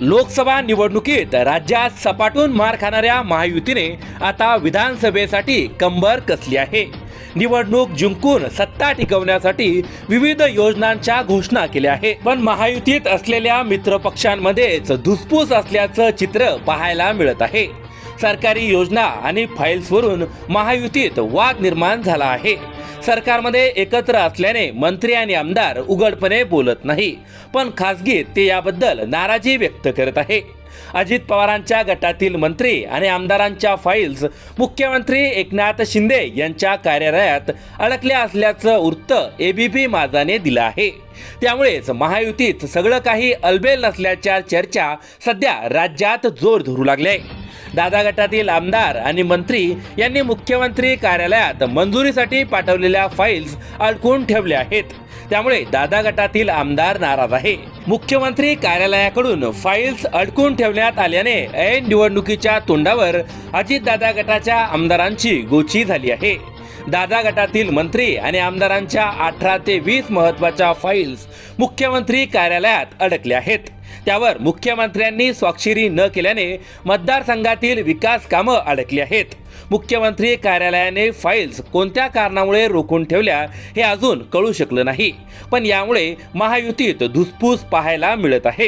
लोकसभा निवडणुकीत राज्यात सपाटून मार खाणाऱ्या महायुतीने आता विधानसभेसाठी कंबर कसली आहे? निवडणूक जिंकून सत्ता टिकवण्यासाठी विविध योजनांच्या घोषणा केल्या आहे. पण महायुतीत असलेल्या मित्रपक्षांमध्येच धुसफूस असल्याचं चित्र पाहायला मिळत आहे. सरकारी योजना आणि फाईल्सवरून महायुतीत वाद निर्माण झाला आहे. सरकारमध्ये एकत्र असल्याने मंत्री आणि आमदार उघडपणे बोलत नाही. पण खासगीत ते याबद्दल नाराजी व्यक्त करत आहे. अजित पवारांच्या गटातील मंत्री आणि आमदारांच्या फाईल्स मुख्यमंत्री एकनाथ शिंदे यांच्या कार्यालयात अडकल्या असल्याचं वृत्त एबीपी माझाने दिलं आहे. त्यामुळेच महायुतीत सगळं काही अलबेल नसल्याच्या चर्चा सध्या राज्यात जोर धरू लागले दादा गटातील आमदार आणि मंत्री यांनी मुख्यमंत्री कार्यालयात मंजुरीसाठी पाठवलेल्या फाईल्स अडकून ठेवल्या आहेत. त्यामुळे दादा गटातील आमदार नाराज आहे. मुख्यमंत्री कार्यालयाकडून फाईल्स अडकून ठेवण्यात आल्याने ऐन निवडणुकीच्या तोंडावर अजितदादा गटाच्या आमदारांची गोची झाली आहे. दादा गटातील मंत्री आणि आमदारांच्या अठरा ते वीस महत्त्वाच्या फाईल्स मुख्यमंत्री कार्यालयात अडकल्या आहेत. त्यावर मुख्यमंत्र्यांनी स्वाक्षरी न केल्याने मतदारसंघातील विकास कामं अडकली आहेत. मुख्यमंत्री कार्यालयाने फाईल्स कोणत्या कारणामुळे रोखून ठेवल्या हे अजून कळू शकलं नाही. पण यामुळे महायुतीत धुसफूस पाहायला मिळत आहे.